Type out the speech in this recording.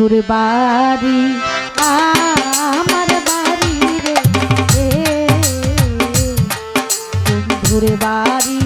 বন্ধুর বাড়ি আমার বাড়ি রে। বন্ধুর বাড়ি।